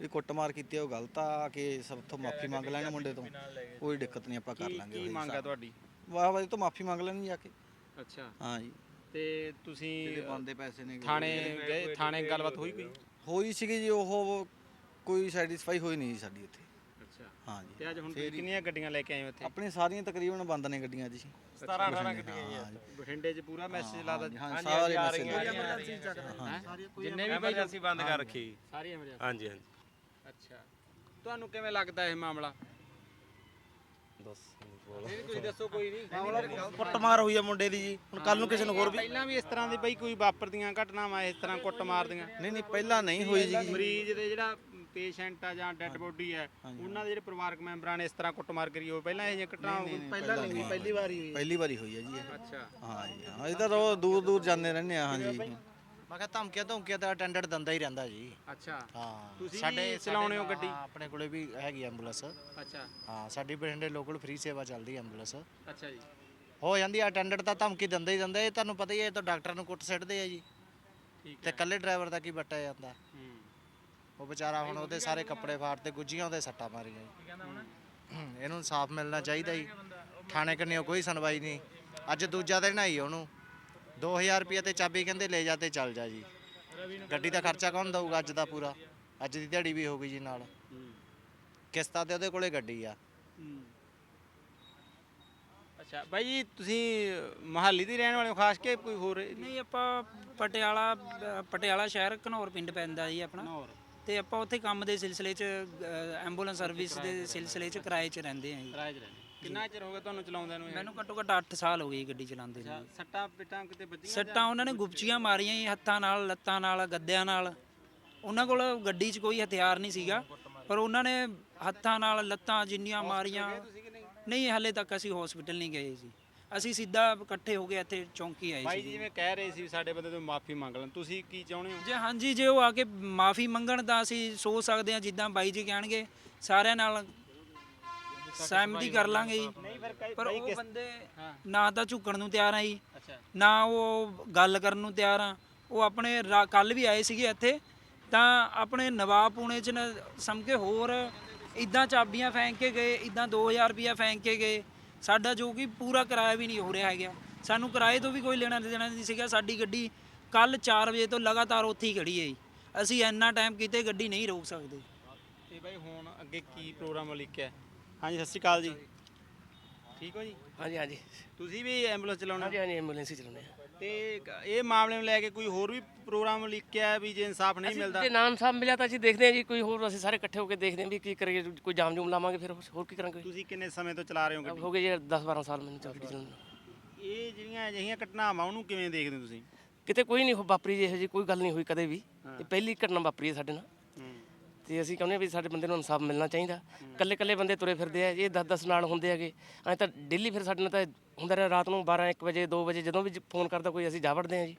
ਇਹ ਕੁੱਟਮਾਰ ਕੀਤੀ ਆ, ਉਹ ਗਲਤ ਆ ਕਿ ਸਭ ਤੋਂ ਮਾਫੀ ਮੰਗ ਲੈਣ ਮੁੰਡੇ ਤੋਂ। ਕੋਈ ਦਿੱਕਤ ਨਹੀਂ ਆਪਾਂ ਕਰ ਲਾਂਗੇ ਕੀ ਮੰਗ ਹੈ ਤੁਹਾਡੀ? ਵਾਹ ਵਾਹ ਇਹ ਤੋਂ ਮਾਫੀ ਮੰਗ ਲੈਣੀ ਜਾ ਕੇ। ਅੱਛਾ। ਹਾਂ ਜੀ। ਤੇ ਤੁਸੀਂ ਬੰਦੇ ਪੈਸੇ ਨੇ ਥਾਣੇ ਗਏ ਥਾਣੇ ਗੱਲਬਾਤ ਹੋਈ ਕੋਈ? ਹੋਈ ਸੀਗੀ ਜੀ ਉਹ ਕੋਈ ਸੈਟੀਸਫਾਈ ਹੋਈ ਨਹੀਂ ਜੀ ਸਾਡੀ ਉੱਥੇ ਅੱਛਾ। ਹਾਂ ਜੀ। ਤੇ ਅੱਜ ਹੁਣ ਤੁਸੀਂ ਕਿੰਨੀਆਂ ਗੱਡੀਆਂ ਲੈ ਕੇ ਆਏ ਹੋ ਇੱਥੇ? ਆਪਣੀ ਸਾਰੀਆਂ ਤਕਰੀਬਨ ਬੰਦ ਨੇ ਗੱਡੀਆਂ ਜੀ। 17 18 ਗੱਡੀਆਂ ਹਾਂ ਜੀ ਬਠਿੰਡੇ 'ਚ ਪੂਰਾ ਮੈਸੇਜ ਲਾਦਾ ਹਾਂ ਸਾਰੇ ਮੈਸੇਜ ਜਿੰਨੇ ਵੀ ਐਮਰਜੈਂਸੀ ਬੰਦ ਕਰ ਰੱਖੀ। ਸਾਰੀ ਐਮਰਜੈਂਸੀ ਹਾਂਜੀ ਹਾਂਜੀ ਅੱਛਾ। ਤੁਹਾਨੂੰ ਕਿਵੇਂ ਲੱਗਦਾ ਇਹ ਮਾਮਲਾ? ਦੱਸ ਨਹੀਂ ਤੁਸੀਂ ਦੱਸੋ ਕੋਈ ਨਹੀਂ। ਕੁੱਟਮਾਰ ਹੋਈ ਆ ਮੁੰਡੇ ਦੀ ਜੀ। ਹੁਣ ਕੱਲ ਨੂੰ ਕਿਸੇ ਨੂੰ ਹੋਰ ਵੀ ਪਹਿਲਾਂ ਵੀ ਇਸ ਤਰ੍ਹਾਂ ਦੀ ਬਈ ਕੋਈ ਵਾਪਰਦੀਆਂ ਘਟਨਾਵਾਂ ਇਸ ਤਰ੍ਹਾਂ ਕੁੱਟ ਮਾਰਦੀਆਂ। ਨਹੀਂ ਨਹੀਂ ਪਹਿਲਾਂ ਨਹੀਂ ਹੋਈ ਜੀ। ਮਰੀਜ਼ ਦੇ ਜਿਹੜਾ ਪੇਸ਼ੈਂਟ ਆ ਜਾਂ ਡੈੱਡ ਬੋਡੀ ਹੈ ਉਹਨਾਂ ਦੇ ਜਿਹੜੇ ਪਰਿਵਾਰਕ ਮੈਂਬਰਾਂ ਨੇ ਇਸ ਤਰ੍ਹਾਂ ਕੁੱਟਮਾਰ ਕਰੀ ਹੋਵੇ। ਪਹਿਲਾਂ ਇਹ ਜਿਹੀਆਂ ਘਟਨਾਵਾਂ ਪਹਿਲਾਂ ਨਹੀਂ ਪਹਿਲੀ ਵਾਰੀ ਹੋਈ ਪਹਿਲੀ ਵਾਰੀ ਹੋਈ ਹੈ ਜੀ ਇਹ। ਅੱਛਾ। ਹਾਂ ਜੀ ਹਾਂ। ਇਹ ਤਾਂ ਰੋ ਦੂਰ ਦੂਰ ਜਾਂਦੇ ਰਹਿੰਦੇ ਆ ਹਾਂ ਜੀ ਮੈਂ ਕਿਹਾ ਧਮਕੀਆਂ ਧਮਕੀਆਂ ਤਾਂ ਅਟੈਂਡੈਂਟ ਦਿੰਦਾ ਹੀ ਰਹਿੰਦਾ ਜੀ। ਅੱਛਾ। ਹਾਂ ਤੁਸੀਂ ਵੀ ਚਲਾਉਂਦੇ ਹੋ ਗੱਡੀ? ਹਾਂ, ਆਪਣੇ ਕੋਲੇ ਵੀ ਹੈਗੀ ਐਂਬੂਲੈਂਸ ਅੱਛਾ। ਹਾਂ ਸਾਡੀ ਬਠਿੰਡੇ ਲੋਕਲ ਫ੍ਰੀ ਸੇਵਾ ਚੱਲਦੀ ਐਂਬੂਲੈਂਸ ਅੱਛਾ ਜੀ। ਹੋ ਜਾਂਦੀ ਅਟੈਂਡੈਂਟ ਤਾਂ ਧਮਕੀ ਦਿੰਦਾ ਹੀ ਦਿੰਦਾ ਇਹ ਤੁਹਾਨੂੰ ਪਤਾ ਹੀ ਹੈ ਇਹ ਤਾਂ ਡਾਕਟਰ ਨੂੰ ਕੁੱਟ ਸਿੱਟਦੇ ਆ ਜੀ। ਠੀਕ ਤੇ ਇਕੱਲੇ ਡਰਾਈਵਰ ਦਾ ਕੀ ਬੱਟਿਆ ਜਾਂਦਾ। ਹੂੰ। ਉਹ ਵਿਚਾਰਾ ਹੁਣ ਉਹਦੇ ਸਾਰੇ ਕੱਪੜੇ ਫਾੜ ਤੇ ਗੁੱਜੀਆਂ ਉਹਦੇ ਸੱਟਾਂ ਮਾਰੀਆਂ ਜੀ। ਇਹਨੂੰ ਇਨਸਾਫ ਮਿਲਣਾ ਚਾਹੀਦਾ ਜੀ। ਥਾਣੇ ਕੰਨਿਓ ਕੋਈ ਸੁਣਵਾਈ ਨਹੀਂ। ਅੱਜ ਦੂਜਾ ਦਿਨ ਆਈ ਉਹਨੂੰ। 2000 ਰੁਪਏ ਤੇ ਚਾਬੀ ਕਹਿੰਦੇ ਲੈ ਜਾ ਤੇ ਚੱਲ ਜਾ ਜੀ। ਗੱਡੀ ਦਾ ਖਰਚਾ ਕੌਣ ਦਊਗਾ ਅੱਜ ਦਾ ਪੂਰਾ? ਅੱਜ ਦੀ ਦਿਹਾੜੀ ਵੀ ਹੋ ਗਈ ਜੀ ਨਾਲ। ਕਿਸ਼ਤਾਂ ਤੇ ਉਹਦੇ ਕੋਲੇ ਗੱਡੀ ਆ। ਅੱਛਾ ਬਾਈ ਜੀ ਤੁਸੀਂ ਮਹਾਲੀ ਦੇ ਰਹਿਣ ਵਾਲੇ ਹੋ ਖਾਸ ਕੇ ਕੋਈ ਹੋਰ ਨਹੀਂ ਆਪਾਂ ਪਟਿਆਲਾ ਪਟਿਆਲਾ ਸ਼ਹਿਰ ਘਨੌਰ ਪਿੰਡ ਪੈਂਦਾ ਜੀ ਆਪਣਾ। ਤੇ ਆਪਾਂ ਉੱਥੇ ਕੰਮ ਦੇ ਸਿਲਸਿਲੇ 'ਚ ਐਂਬੂਲੈਂਸ ਸਰਵਿਸ ਦੇ ਸਿਲਸਿਲੇ 'ਚ ਕਿਰਾਏ 'ਚ ਰਹਿੰਦੇ ਹਾਂ ਜੀ। ਰਾਜ ਰਹਿੰਦੇ ਕਿੰਨਾ ਚਿਰ ਹੋ ਗਿਆ ਤੁਹਾਨੂੰ ਚਲਾਉਂਦਿਆਂ ਨੂੰ ਇਹ? ਮੈਨੂੰ ਘੱਟੋ ਘੱਟ 8 ਸਾਲ ਹੋ ਗਏ ਜੀ ਗੱਡੀ ਚਲਾਉਂਦੇ ਨੂੰ। ਸੱਟਾਂ ਪਿੱਟਾਂ ਕਿਤੇ ਵੱਜੀਆਂ ਸੱਟਾਂ ਉਹਨਾਂ ਨੇ ਗੁਪਚੀਆਂ ਮਾਰੀਆਂ ਜੀ ਹੱਥਾਂ ਨਾਲ ਲੱਤਾਂ ਨਾਲ ਗੱਦਿਆਂ ਨਾਲ। ਉਹਨਾਂ ਕੋਲ ਗੱਡੀ 'ਚ ਕੋਈ ਹਥਿਆਰ ਨਹੀਂ ਸੀਗਾ ਪਰ ਉਹਨਾਂ ਨੇ ਹੱਥਾਂ ਨਾਲ ਲੱਤਾਂ ਜਿੰਨੀਆਂ ਮਾਰੀਆਂ। ਨਹੀਂ? ਹਲੇ ਤੱਕ ਅਸੀਂ ਹਸਪੀਟਲ ਨਹੀਂ ਗਏ ਜੀ। ਅਸੀਂ ਸਿੱਧਾ ਇਕੱਠੇ ਹੋ ਕੇ ਇੱਥੇ ਚੌਂਕੀ ਆਏ ਬਾਈ ਸੀ ਜੀ। ਜਿਵੇਂ ਕਹਿ ਰਹੇ ਸੀ ਵੀ ਸਾਡੇ ਬੰਦੇ ਤੋਂ ਮਾਫੀ ਮੰਗ ਲੈਣ ਤੁਸੀਂ ਕੀ ਚਾਹੁੰਦੇ ਹੋ? ਜੇ ਹਾਂਜੀ ਜੇ ਉਹ ਆ ਕੇ ਮਾਫੀ ਮੰਗਣ ਤਾਂ ਅਸੀਂ ਸੋਚ ਸਕਦੇ ਹਾਂ ਜਿੱਦਾਂ ਬਾਈ ਜੀ ਕਹਿਣਗੇ ਸਾਰਿਆਂ ਨਾਲ ਸਹਿਮਤੀ ਕਰ ਲਾਂਗੇ ਜੀ। ਪਰ ਉਹ ਬੰਦੇ ਨਾ ਤਾਂ ਝੁਕਣ ਨੂੰ ਤਿਆਰ ਆ ਜੀ। ਨਾ ਉਹ ਗੱਲ ਕਰਨ ਨੂੰ ਤਿਆਰ ਆ। ਉਹ ਆਪਣੇ ਕੱਲ ਵੀ ਆਏ ਸੀਗੇ ਇੱਥੇ। ਤਾਂ ਆਪਣੇ ਨਵਾਬ ਪੂਣੇ ਚ ਨਾ ਸਮਕੇ ਹੋਰ ਇਦਾਂ ਚਾਬੀਆਂ ਫੈਂਕ ਕੇ ਗਏ ਇਦਾਂ 2000 ਰੁਪਿਆ ਫੈਂਕ ਕੇ ਗਏ। ਸਾਡਾ ਜੋ ਕਿ ਪੂਰਾ ਕਿਰਾਇਆ ਵੀ ਨਹੀਂ ਹੋ ਰਿਹਾ ਹੈਗਾ। ਸਾਨੂੰ ਕਿਰਾਏ ਤੋਂ ਵੀ ਕੋਈ ਲੈਣਾ ਦੇਣਾ ਨਹੀਂ ਸੀਗਾ। ਸਾਡੀ ਗੱਡੀ ਕੱਲ 4 ਵਜੇ ਤੋਂ ਲਗਾਤਾਰ ਉੱਥੇ ਹੀ ਖੜੀ ਹੈ ਜੀ। ਅਸੀਂ ਇੰਨਾ ਟਾਈਮ ਕਿਤੇ ਗੱਡੀ ਨਹੀਂ ਰੋਕ ਸਕਦੇ। ਤੇ ਬਾਈ ਹੁਣ ਅੱਗੇ ਕੀ ਪ੍ਰੋਗਰਾਮ ਲਿਖਿਆ ਹਾਂਜੀ ਸਤਿ ਸ਼੍ਰੀ ਅਕਾਲ ਜੀ। ਠੀਕ ਹੋ ਜੀ? ਹਾਂਜੀ ਹਾਂਜੀ। ਤੁਸੀਂ ਵੀ ਐਂਬੂਲੈਂਸ ਚਲਾਉਣਾ? ਹਾਂਜੀ ਹਾਂਜੀ ਐਂਬੂਲੈਂਸ ਹੀ ਚਲਾਉਂਦੇ ਆ ਤੇ ਕ- ਇਹ ਮਾਮਲੇ ਨੂੰ ਲੈ ਕੇ ਕੋਈ ਹੋਰ ਵੀ ਪ੍ਰੋਗਰਾਮ ਲਿਖਿਆ ਵੀ ਜੇ ਇਨਸਾਫ ਨਹੀਂ ਮਿਲਦਾ? ਜੇ ਨਾਮ ਸਾਹਿਬ ਮਿਲਿਆ ਤਾਂ ਅਸੀਂ ਦੇਖਦੇ ਹਾਂ ਜੀ ਕੋਈ ਹੋਰ ਅਸੀਂ ਸਾਰੇ ਇਕੱਠੇ ਹੋ ਕੇ ਦੇਖਦੇ ਹਾਂ ਵੀ ਕੀ ਕਰੀਏ ਕੋਈ ਜਾਮ ਜੂਮ ਲਾਵਾਂਗੇ ਫਿਰ ਹੋਰ ਕੀ ਕਰਾਂਗੇ? ਤੁਸੀਂ ਕਿੰਨੇ ਸਮੇਂ ਤੋਂ ਚਲਾ ਰਹੇ ਹੋ ਗੱਡੀ? ਹੋ ਗਏ ਜੀ 10 12 ਸਾਲ ਮੈਨੂੰ ਚੱਲਦੀ ਚਲਾਉਣ ਨੂੰ। ਇਹ ਜਿਹੜੀਆਂ ਅਜਿਹੀਆਂ ਘਟਨਾਵਾਂ ਉਹਨੂੰ ਕਿਵੇਂ ਦੇਖਦੇ ਹੋ ਤੁਸੀਂ? ਕਿਤੇ ਕੋਈ ਨਹੀਂ ਵਾਪਰੀ ਜੀ ਇਹੋ ਜਿਹੀ ਕੋਈ ਗੱਲ ਨਹੀਂ ਹੋਈ ਕਦੇ ਵੀ। ਇਹ ਪਹਿਲੀ ਘਟਨਾ ਵਾਪਰੀ ਹੈ ਸਾਡੇ ਨਾਲ। ਤੇ ਅਸੀਂ ਕਹਿੰਦੇ ਵੀ ਸਾਡੇ ਬੰਦੇ ਨੂੰ ਇਨਸਾਫ ਮਿਲਣਾ ਚਾਹੀਦਾ। ਕੱਲੇ ਕੱਲੇ ਬੰਦੇ ਤੁਰੇ ਫਿਰਦੇ ਆ ਇਹ 10 10 ਨਾਲ ਹੁੰਦੇ ਹੈਗੇ। ਐਂ ਤਾਂ ਡੇਲੀ ਫਿਰ ਸਾਡੇ ਨਾਲ ਤਾਂ ਹੁੰਦਾ ਰਿਹਾ ਰਾਤ ਨੂੰ 12 1 ਵਜੇ 2 ਵਜੇ ਜਦੋਂ ਵੀ ਫੋਨ ਕਰਦਾ ਕੋਈ ਅਸੀਂ ਜਾ ਵੜਦੇ ਆ ਜੀ।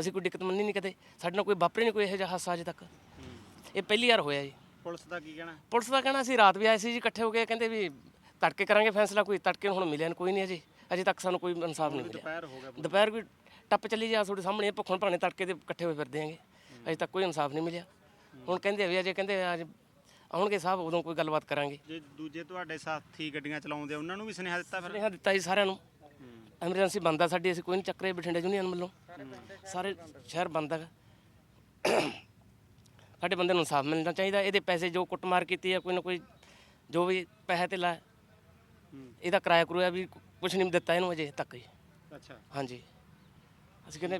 ਅਸੀਂ ਕੋਈ ਦਿੱਕਤ ਮੰਨੀ ਨਹੀਂ ਕਦੇ। ਸਾਡੇ ਨਾਲ ਕੋਈ ਵਾਪਰੇ ਨਹੀਂ ਕੋਈ ਇਹੋ ਜਿਹਾ ਹਾਦਸਾ ਅਜੇ ਤੱਕ। ਇਹ ਪਹਿਲੀ ਵਾਰ ਹੋਇਆ ਜੀ। ਪੁਲਿਸ ਦਾ ਕੀ ਕਹਿਣਾ? ਪੁਲਿਸ ਦਾ ਕਹਿਣਾ ਸੀ ਰਾਤ ਵੀ ਆਏ ਸੀ ਜੀ ਇਕੱਠੇ ਹੋ ਕੇ ਕਹਿੰਦੇ ਵੀ ਤੜਕੇ ਕਰਾਂਗੇ ਫੈਸਲਾ ਕੋਈ ਤੜਕੇ ਹੁਣ ਮਿਲਿਆ ਨੀ ਕੋਈ ਨਹੀਂ ਅਜੇ। ਅਜੇ ਤੱਕ ਸਾਨੂੰ ਕੋਈ ਇਨਸਾਫ ਨਹੀਂ ਮਿਲਿਆ। ਦੁਪਹਿਰ ਹੋ ਗਿਆ ਦੁਪਹਿਰ ਵੀ ਟੱਪ ਚੱਲੀ ਜਾ ਤੁਹਾਡੇ ਸਾਹਮਣੇ ਭੁੱਖਣ ਭਾਣੇ ਤੜਕੇ ਦੇ ਇਕੱਠੇ ਹੋਏ ਫਿਰਦੇ ਆਂਗੇ ਅਜੇ ਤੱਕ ਕੋਈ ਇਨਸਾਫ ਨਹੀਂ ਮਿਲਿਆ। ਹੁਣ ਕਹਿੰਦੇ ਵੀ ਅਜੇ ਕਹਿੰਦੇ ਅੱਜ ਆਉਣਗੇ ਸਾਹਿਬ ਉਦੋਂ ਕੋਈ ਗੱਲਬਾਤ ਕਰਾਂਗੇ। ਜੇ ਦੂਜੇ ਤੁਹਾਡੇ ਸਾਥੀ ਗੱਡੀਆਂ ਚਲਾਉਂਦੇ ਆ, ਉਹਨਾਂ ਨੂੰ ਵੀ ਸੁਨੇਹਾ ਦਿੱਤਾ ਫਿਰ? ਸੁਨੇਹਾ ਦਿੱਤਾ ਜੀ ਸਾਰਿਆਂ ਨੂੰ। ਐਮਰਜੈਂਸੀ ਬੰਦ ਸਾਡੀ ਅਸੀਂ ਕੋਈ ਨਹੀਂ ਚੱਕ ਰਹੇ ਬਠਿੰਡੇ ਯੂਨੀਅਨ ਵੱਲੋਂ। ਸਾਰੇ ਸ਼ਹਿਰ ਬੰਦ ਸਾਡੇ ਬੰਦੇ ਨੂੰ ਇਨਸਾਫ ਮਿਲਣਾ ਚਾਹੀਦਾ ਇਹਦੇ ਪੈਸੇ ਜੋ ਕੁੱਟਮਾਰ ਕੀਤੀ ਆ ਕੋਈ ਨਾ ਕੋਈ ਜੋ ਵੀ ਪੈਸੇ ਤੇ ਲਾ ਇਹਦਾ ਕਿਰਾਇਆ ਕਰੂਆ ਵੀ ਕੁਝ ਨਹੀਂ ਦਿੱਤਾ ਇਹਨੂੰ ਅਜੇ ਤੱਕ ਜੀ। ਅੱਛਾ। ਹਾਂਜੀ। ਅਸੀਂ ਕਹਿੰਦੇ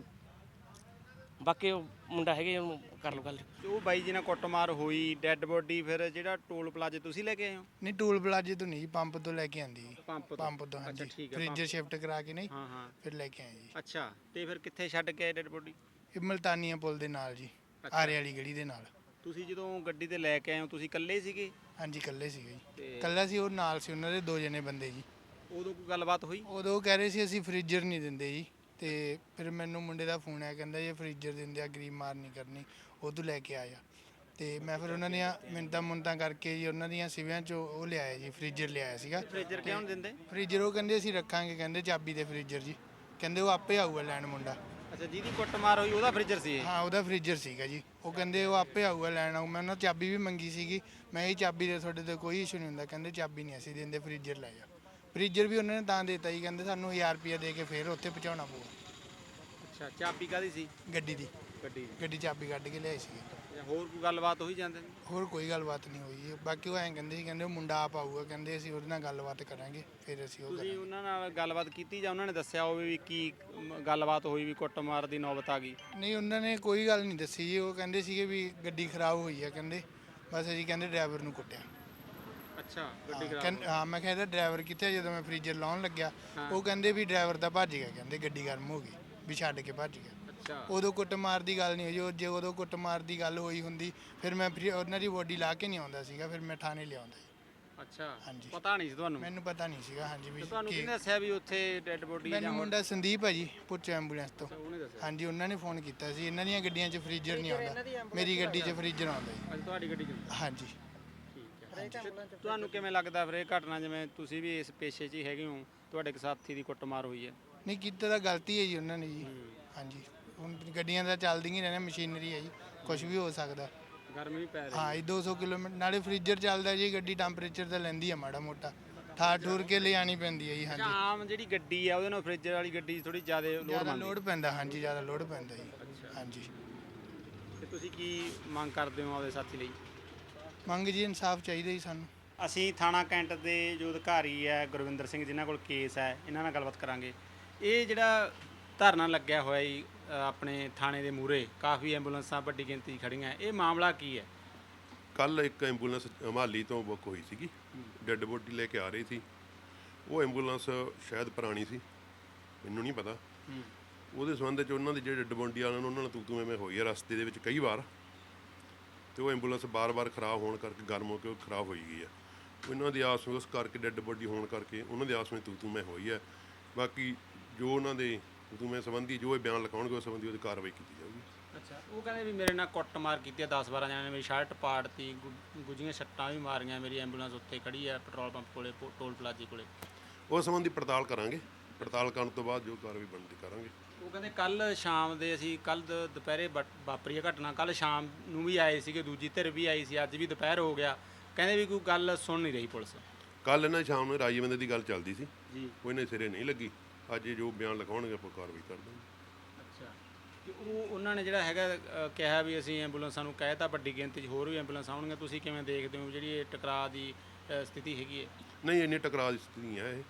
ਬਾਕੀ ਉਹ ਮੁੰਡਾ ਹੈਗੇ ਉਹਨੂੰ ਕਰ ਲਓ ਗੱਲ। ਤੇ ਉਹ ਬਾਈ ਜੀ ਨਾਲ ਕੁੱਟਮਾਰ ਹੋਈ ਡੈੱਡ ਬੋਡੀ ਫਿਰ ਜਿਹੜਾ ਟੋਲ ਪਲਾਜ਼ੇ ਤੁਸੀਂ ਲੈ ਕੇ ਆਏ ਹੋ? ਨਹੀਂ ਟੂਲ ਪਲਾਜੇ ਤੋਂ ਨਹੀਂ ਪੰਪ ਤੋਂ ਲੈ ਕੇ ਆਂਦੀ। ਜੀ ਪੰਪ ਤੋਂ? ਪੰਪ ਤੋਂ ਹਾਂਜੀ। ਠੀਕ ਹੈ, ਫ੍ਰਿਜ ਸ਼ਿਫਟ ਕਰਾ ਕੇ ਨਹੀਂ ਹਾਂ ਹਾਂ। ਫਿਰ ਲੈ ਕੇ ਆਏ ਜੀ। ਅੱਛਾ ਤੇ ਫਿਰ ਕਿੱਥੇ ਛੱਡ ਕੇ ਆਏ ਡੈੱਡ ਬੋਡੀ ਇਹ ਮਲਤਾਨੀਆ ਪੁਲ ਦੇ ਨਾਲ ਜੀ ਆਰੇ ਵਾਲੀ ਗਲੀ ਦੇ ਨਾਲ। ਤੁਸੀਂ ਜਦੋਂ ਗੱਡੀ ਤੇ ਲੈ ਕੇ ਆਏ ਹੋ ਤੁਸੀਂ ਇਕੱਲੇ ਸੀਗੇ? ਹਾਂਜੀ ਇਕੱਲੇ ਸੀਗੇ ਜੀ। ਤੇ ਇਕੱਲਾ ਸੀ ਉਹ ਨਾਲ ਸੀ ਉਹਨਾਂ ਦੇ ਦੋ ਜਣੇ ਬੰਦੇ ਜੀ। ਉਦੋਂ ਕੋਈ ਗੱਲਬਾਤ ਹੋਈ? ਉਦੋਂ ਉਹ ਕਹਿ ਰਹੇ ਸੀ ਅਸੀਂ ਫ੍ਰਿਜਰ ਨਹੀਂ ਦਿੰਦੇ ਜੀ। ਤੇ ਫਿਰ ਮੈਨੂੰ ਮੁੰਡੇ ਦਾ ਫੋਨ ਆਇਆ ਕਹਿੰਦਾ ਇਹ ਫ੍ਰਿਜਰ ਦਿੰਦੇ ਆ ਗਰੀਬ ਮਾਰ ਨਹੀਂ ਕਰਨੀ ਉਹ ਤੋਂ ਲੈ ਕੇ ਆਇਆ ਤੇ ਮੈਂ ਫਿਰ ਉਹਨਾਂ ਦੀਆਂ ਮਿੰਤਾਂ ਮੁੰਤਾਂ ਕਰਕੇ ਜੀ ਉਹਨਾਂ ਦੀਆਂ ਸਿਵਿਆਂ ਚੋਂ ਉਹ ਲਿਆਇਆ ਜੀ ਫ੍ਰਿਜਰ ਲਿਆਇਆ ਸੀਗਾ। ਫ੍ਰੀਜ਼ਰ ਕਿਉਂ ਦਿੰਦੇ? ਫ੍ਰਿਜਰ ਉਹ ਕਹਿੰਦੇ ਅਸੀਂ ਰੱਖਾਂਗੇ ਕਹਿੰਦੇ ਚਾਬੀ ਦੇ ਫ੍ਰਿਜਰ ਜੀ। ਕਹਿੰਦੇ ਉਹ ਆਪੇ ਆਊਗਾ ਲੈਣ ਮੁੰਡਾ। ਅੱਛਾ ਜਿਹਦੀ ਕੁੱਟਮਾਰ ਹੋਈ ਉਹਦਾ ਫ੍ਰੀਜ਼ਰ ਸੀ ਇਹ? ਹਾਂ ਉਹਦਾ ਫ੍ਰਿਜਰ ਸੀਗਾ ਜੀ। ਉਹ ਕਹਿੰਦੇ ਉਹ ਆਪੇ ਆਊਗਾ ਲੈਣ ਆਊ ਮੈਂ ਉਹਨਾਂ ਚਾਬੀ ਵੀ ਮੰਗੀ ਸੀਗੀ। ਮੈਂ ਇਹ ਚਾਬੀ ਦੇ ਤੁਹਾਡੇ ਤੇ ਕੋਈ ਇਸ਼ੂ ਨਹੀਂ ਹੁੰਦਾ ਕਹਿੰਦੇ ਚਾਬੀ ਨਹੀਂ ਅਸੀਂ ਦਿੰਦੇ ਫ੍ਰਿਜਰ ਲੈ ਜਾ। ਫ੍ਰਿਜਰ ਵੀ ਉਹਨਾਂ ਨੇ ਤਾਂ ਦਿੱਤਾ ਜੀ ਕਹਿੰਦੇ ਸਾਨੂੰ 1000 ਰੁਪਏ ਦੇ ਕੇ ਫੇਰ ਉੱਥੇ ਪਹੁੰਚਾਉਣਾ ਪਊਗਾ। ਅੱਛਾ ਚਾਬੀ ਕਾਦੀ ਸੀ? ਗੱਡੀ ਦੀ। ਗੱਡੀ ਗੱਡੀ ਚਾਬੀ ਕੱਢ ਕੇ ਲਿਆਈ ਸੀਗੀ। ਦੀ ਹੋਰ ਕੋਈ ਗੱਲਬਾਤ ਹੋਈ ਜਾਂਦੇ? ਨੇ ਹੋਰ ਕੋਈ ਗੱਲਬਾਤ ਨਹੀਂ ਹੋਈ ਜੀ। ਬਾਕੀ ਉਹ ਐਂ ਕਹਿੰਦੇ ਸੀ ਕਹਿੰਦੇ ਉਹ ਮੁੰਡਾ ਆਪ ਆਊਗਾ ਕਹਿੰਦੇ ਅਸੀਂ ਉਹਦੇ ਨਾਲ ਗੱਲਬਾਤ ਕਰਾਂਗੇ ਫਿਰ ਅਸੀਂ ਉਹ ਤੁਸੀਂ ਕਰਾਂਗੇ। ਉਹਨਾਂ ਨਾਲ ਗੱਲਬਾਤ ਕੀਤੀ ਜਾਂ ਉਹਨਾਂ ਨੇ ਦੱਸਿਆ ਹੋਵੇ ਵੀ ਕੀ ਮ, ਗੱਲਬਾਤ ਹੋਈ ਵੀ ਕੁੱਟਮਾਰ ਦੀ ਨੌਬਤ ਆ ਗਈ? ਨਹੀਂ ਉਹਨਾਂ ਨੇ ਕੋਈ ਗੱਲ ਨਹੀਂ ਦੱਸੀ ਜੀ। ਉਹ ਕਹਿੰਦੇ ਸੀਗੇ ਵੀ ਗੱਡੀ ਖਰਾਬ ਹੋਈ ਆ ਕਹਿੰਦੇ। ਬਸ ਅਸੀਂ ਕਹਿੰਦੇ ਡਰਾਈਵਰ ਨੂੰ ਕੁੱਟਿਆ। ਅੱਛਾ ਹਾਂ, ਕਹਿੰ- ਹਾਂ ਮੈਂ ਕਿਹਾ ਡਰਾਈਵਰ ਕਿੱਥੇ ਆ? ਜਦੋਂ ਮੈਂ ਫ੍ਰੀਜ਼ਰ ਲਾਉਣ ਲੱਗਿਆ ਉਹ ਕਹਿੰਦੇ ਵੀ ਡਰਾਈਵਰ ਤਾਂ ਭੱਜ ਗਿਆ ਕਹਿੰਦੇ ਗੱਡੀ ਗਰਮ ਹੋ ਗਈ ਵੀ ਛੱਡ ਕੇ ਭੱਜ ਗਿਆ। ਅੱਛਾ। ਉਦੋਂ ਕੁੱਟਮਾਰ ਦੀ ਗੱਲ ਨਹੀਂ ਹੋਈ ਉਹ ਜੇ ਉਦੋਂ ਕੁੱਟਮਾਰ ਦੀ ਗੱਲ ਹੋਈ ਹੁੰਦੀ ਫਿਰ ਮੈਂ ਫ੍ਰੀ- ਉਹਨਾਂ ਦੀ ਬੋਡੀ ਲਾ ਕੇ ਨਹੀਂ ਆਉਂਦਾ ਸੀਗਾ ਫਿਰ ਮੈਂ ਥਾਣੇ ਲਿਆਉਂਦਾ ਜੀ। ਅੱਛਾ ਹਾਂਜੀ। ਪਤਾ ਨਹੀਂ ਸੀ ਤੁਹਾਨੂੰ? ਮੈਨੂੰ ਪਤਾ ਨਹੀਂ ਸੀਗਾ ਹਾਂਜੀ ਵੀ ਤੇ ਤੁਹਾਨੂੰ ਕੀ- ਕਿਹਨੇ ਦੱਸਿਆ ਵੀ ਉੱਥੇ ਡੈੱਡ ਬੋਡੀ ਜਾਂ ਮੈਨੂੰ ਮੁੰਡਾ ਸੰਦੀਪ ਹੈ ਜੀ ਪੁੱਛ ਐਂਬੂਲੈਂਸ ਤੋਂ। ਉਹਨੇ ਦੱਸਿਆ? ਹਾਂਜੀ ਉਹਨਾਂ ਨੇ ਫੋਨ ਕੀਤਾ ਸੀ ਇਹਨਾਂ ਦੀਆਂ ਗੱਡੀਆਂ 'ਚ ਫ੍ਰੀਜ਼ਰ ਨਹੀਂ ਆਉਂਦਾ। ਮੇਰੀ ਗੱਡੀ 'ਚ ਫ੍ਰੀਜ਼ਰ ਆਉਂਦਾ ਜੀ। ਅੱਜ ਤੁਹਾਡੀ ਗੱਡੀ ਚ ਹਾਂਜੀ। ਤੁਹਾਨੂੰ ਕਿਵੇਂ ਲੱਗਦਾ ਫਿਰ ਇਹ ਘਟਨਾ ਜਿਵੇਂ ਤੁਸੀਂ ਵੀ ਇਸ ਪੇਸ਼ੇ 'ਚ ਹੀ ਹੈਗੇ ਹੋ? ਤੁਹਾਡੇ ਇੱਕ ਸਾਥੀ ਦੀ ਕੁੱਟਮਾਰ ਹੋਈ ਹੈ। ਨਹੀਂ ਕੀਤਾ ਤਾਂ ਗਲਤੀ ਹੈ ਜੀ ਉਹਨਾਂ ਨੇ ਜੀ। ਹਾਂਜੀ। ਹੁਣ ਗੱਡੀਆਂ ਦਾ ਚੱਲਦੀਆਂ ਹੀ ਰਹਿਣਾ ਮਸ਼ੀਨਰੀ ਹੈ ਜੀ। ਕੁਝ ਵੀ ਹੋ ਸਕਦਾ। ਗਰਮੀ ਪੈ ਰਹੀ ਹਾਂ। ਇਹ 200 ਕਿਲੋਮੀਟਰ ਨਾਲੇ ਫ੍ਰੀਜ਼ਰ ਚੱਲਦਾ ਜੀ ਗੱਡੀ ਟੈਂਪਰੇਚਰ ਤਾਂ ਲੈਂਦੀ ਹੈ ਮਾੜਾ ਮੋਟਾ। ਠਾਰ ਠੂਰ ਕੇ ਲਿਆਣੀ ਪੈਂਦੀ ਹੈ ਜੀ ਹਾਂਜੀ। ਆਮ ਜਿਹੜੀ ਗੱਡੀ ਆ ਉਹਦੇ ਨਾਲ ਫ੍ਰਿਜ ਵਾਲੀ ਗੱਡੀ ਥੋੜੀ ਜ਼ਿਆਦਾ ਲੋਡ ਜ਼ਿਆਦਾ ਮੰਨਦੀ ਲੋਡ ਪੈਂਦਾ ਹਾਂਜੀ ਜ਼ਿਆਦਾ ਲੋਡ ਪੈਂਦਾ ਜੀ। ਹਾਂਜੀ। ਤੇ ਤੁਸੀਂ ਕੀ ਮੰਗ ਕਰਦੇ ਹੋ ਆਪਦੇ ਸਾਥੀ ਲਈ? ਮੰਗ ਜੀ ਇਨਸਾਫ ਚਾਹੀਦਾ ਜੀ ਸਾਨੂੰ। ਅਸੀਂ ਥਾਣਾ ਕੈਂਟ ਦੇ ਜੋ ਅਧਿਕਾਰੀ ਹੈ ਗੁਰਵਿੰਦਰ ਸਿੰਘ ਜਿਨ੍ਹਾਂ ਕੋਲ ਕੇਸ ਹੈ ਇਹਨਾਂ ਨਾਲ ਗੱਲਬਾਤ ਕਰਾਂਗੇ। ਇਹ ਜਿਹੜਾ ਧਰਨਾ ਲੱਗਿਆ ਹੋਇਆ ਜੀ ਅ, ਆਪਣੇ ਥਾਣੇ ਦੇ ਮੂਹਰੇ ਕਾਫੀ ਐਂਬੂਲੈਂਸਾਂ ਵੱਡੀ ਗਿਣਤੀ 'ਚ ਖੜੀਆਂ। ਇਹ ਮਾਮਲਾ ਕੀ ਹੈ? ਕੱਲ ਇੱਕ ਐਂਬੂਲੈਂਸ ਹਮਾਲੀ ਤੋਂ ਬੁੱਕ ਹੋਈ ਸੀਗੀ। ਡੈੱਡ ਬੋਡੀ ਲੈ ਕੇ ਆ ਰਹੀ ਸੀ। ਉਹ ਐਂਬੂਲੈਂਸ ਸ਼ਾਇਦ ਪੁਰਾਣੀ ਸੀ ਮੈਨੂੰ ਨਹੀਂ ਪਤਾ। ਉਹਦੇ ਸੰਬੰਧ ਚ ਉਹਨਾਂ ਦੇ ਜਿਹੜੇ ਡੈੱਡ ਬੋਡੀ ਵਾਲਿਆਂ ਨੂੰ ਉਹਨਾਂ ਨਾਲ ਤੂੰ ਤੂੰ ਐਵੇਂ ਹੋਈ ਹੈ ਰਸਤੇ ਦੇ ਵਿੱਚ ਕਈ ਵਾਰ। ਤੇ ਉਹ ਐਂਬੂਲੈਂਸ ਬਾਰ-ਬਾਰ ਖਰਾਬ ਹੋਣ ਕਰਕੇ ਗਰਮ ਹੋ ਕੇ ਉਹ ਖਰਾਬ ਹੋਈ ਗਈ ਆ। ਉਹਨਾਂ ਦੀ ਆਸ ਵਿੱਚ ਉਸ ਕਰਕੇ ਡੈੱਡ ਬੋਡੀ ਹੋਣ ਕਰਕੇ ਉਹਨਾਂ ਦੇ ਆਸ ਵਿੱਚ ਤੂੰ ਤੂੰ ਮੈਂ ਹੋਈ ਹੈ ਬਾਕੀ ਜੋ ਉਹਨਾਂ ਦੇ ਤੂੰ ਮੈਂ ਸੰਬੰਧੀ ਜੋ ਇਹ ਬਿਆਨ ਲਿਖਾਉਣਗੇ ਉਸ ਸੰਬੰਧੀ ਉਹਦੀ ਕਾਰਵਾਈ ਕੀਤੀ ਜਾਊਗੀ। ਅੱਛਾ ਉਹ ਕਹਿੰਦੇ ਵੀ ਮੇਰੇ ਨਾਲ ਕੁੱਟਮਾਰ ਕੀਤੀ ਹੈ 10 12 ਜਣਿਆਂ ਨੇ ਮੇਰੀ ਸ਼ਰਟ ਪਾੜਤੀ ਗੁ- ਗੁੱਝੀਆਂ ਛੱਟਾਂ ਵੀ ਮਾਰੀਆਂ ਮੇਰੀ ਐਂਬੂਲੈਂਸ ਉੱਤੇ ਖੜੀ ਹੈ ਪੈਟਰੋਲ ਪੰਪ ਕੋਲੇ ਪੋ- ਟੋਲ ਪਲਾਜ਼ੇ ਕੋਲੇ। ਉਸ ਸੰਬੰਧੀ ਪੜਤਾਲ ਕਰਾਂਗੇ। ਪੜਤਾਲ ਕਰਨ ਤੋਂ ਬਾਅਦ ਜੋ ਕਾਰਵਾਈ ਬਣਦੀ ਕਰਾਂਗੇ। ਉਹ ਕਹਿੰਦੇ ਕੱਲ ਸ਼ਾਮ ਦੇ ਅਸੀਂ ਕੱਲ ਦੁਪਹਿਰੇ ਵਾ- ਵਾਪਰੀ ਇਹ ਘਟਨਾ ਕੱਲ ਸ਼ਾਮ ਨੂੰ ਵੀ ਆਏ ਸੀਗੇ ਦੂਜੀ ਧਿਰ ਵੀ ਆਈ ਸੀ ਅੱਜ ਵੀ ਦੁਪਹਿਰ ਹੋ ਗਿਆ। ਕਹਿੰਦੇ ਵੀ ਕੋਈ ਗੱਲ ਸੁਣ ਨਹੀਂ ਰਹੀ ਪੁਲਿਸ। ਕੱਲ ਇਹਨਾਂ ਸ਼ਾਮ ਨੂੰ ਰਾਜੀ ਬੰਦੇ ਦੀ ਗੱਲ ਚੱਲਦੀ ਸੀ। ਜੀ। ਉਹ ਇਹਨਾਂ ਸਿਰੇ ਨਹੀਂ ਲੱਗੀ। ਅੱਜ ਇਹ ਜੋ ਬਿਆਨ ਲਿਖਾਉਣਗੇ ਆਪਾਂ ਕਾਰਵਾਈ ਕਰ ਦਾਂਗੇ। ਅੱਛਾ। ਕਿ ਉਹ ਉਹਨਾਂ ਨੇ ਜਿਹੜਾ ਹੈਗਾ ਅ, ਕਿਹਾ ਵੀ ਅਸੀਂ ਐਂਬੂਲੈਂਸਾਂ ਨੂੰ ਕਹਿਤਾ ਵੱਡੀ ਗਿਣਤੀ 'ਚ ਹੋਰ ਵੀ ਐਂਬੂਲੈਂਸਾਂ ਆਉਣਗੀਆਂ ਤੁਸੀਂ ਕਿਵੇਂ ਦੇਖਦੇ ਹੋ ਜਿਹੜੀ ਇਹ ਟਕਰਾਅ ਦੀ ਅ, ਸਥਿਤੀ ਹੈਗੀ ਹੈ? ਨਹੀਂ ਇੰਨੀ ਟਕਰਾਅ ਦੀ ਸਥਿਤੀ ਨਹੀਂ ਹੈ ਇਹ।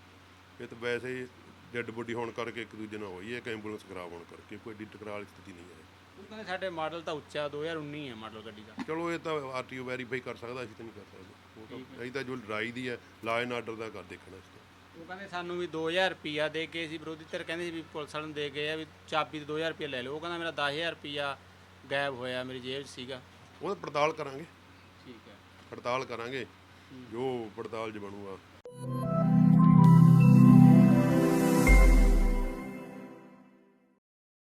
ਇਹ ਤਾਂ ਵੈਸੇ ਡੈੱਡ ਬੋਡੀ ਹੋਣ ਕਰਕੇ ਇੱਕ ਦੂਜੇ ਨਾਲ ਹੋਈ ਹੈ ਕਿ ਐਂਬੂਲੈਂਸ ਖਰਾਬ ਹੋਣ ਕਰਕੇ ਕੋਈ ਏਡੀ ਟਕਰਾਅ ਵਾਲੀ ਸਥਿਤੀ ਨਹੀਂ ਹੈ। ਉਹ ਕਹਿੰਦੇ ਸਾਡੇ ਮਾਡਲ ਤਾਂ ਉੱਚਾ 2019 ਹੈ ਮਾਡਲ ਗੱਡੀ ਦਾ। ਚਲੋ ਇਹ ਤਾਂ ਆਰਟੀਓ ਵੈਰੀਫਾਈ ਕਰ ਸਕਦਾ ਅਸੀਂ ਤਾਂ ਨਹੀਂ ਕਰ ਸਕਦੇ। ਉਹ ਤਾਂ ਅਸੀਂ ਤਾਂ ਜੋ ਲੜਾਈ ਦੀ ਹੈ ਐਂਡ ਆਰਡਰ ਦਾ ਕਰ ਦੇਖਣਾ ਇਸ ਤੋਂ। ਉਹ ਕਹਿੰਦੇ ਸਾਨੂੰ ਵੀ 2000 ਰੁਪਿਆ ਦੇ ਕੇ ਸੀ ਵਿਰੋਧੀ ਧਿਰ ਕਹਿੰਦੇ ਸੀ ਵੀ ਪੁਲਿਸ ਵਾਲਿਆਂ ਨੂੰ ਦੇ ਗਏ ਆ ਵੀ ਚਾਬੀ ਤੇ 2000 ਰੁਪਿਆ ਲੈ ਲਓ। ਉਹ ਕਹਿੰਦਾ ਮੇਰਾ 10000 ਰੁਪਿਆ ਗਾਇਬ ਹੋਇਆ ਮੇਰੀ ਜੇਬ 'ਚ ਸੀਗਾ। ਉਹ ਤਾਂ ਪੜਤਾਲ ਕਰਾਂਗੇ। ਠੀਕ ਹੈ। ਪੜਤਾਲ ਕਰਾਂਗੇ ਜੋ ਪੜਤਾਲ 'ਚ ਬਣੂਗਾ।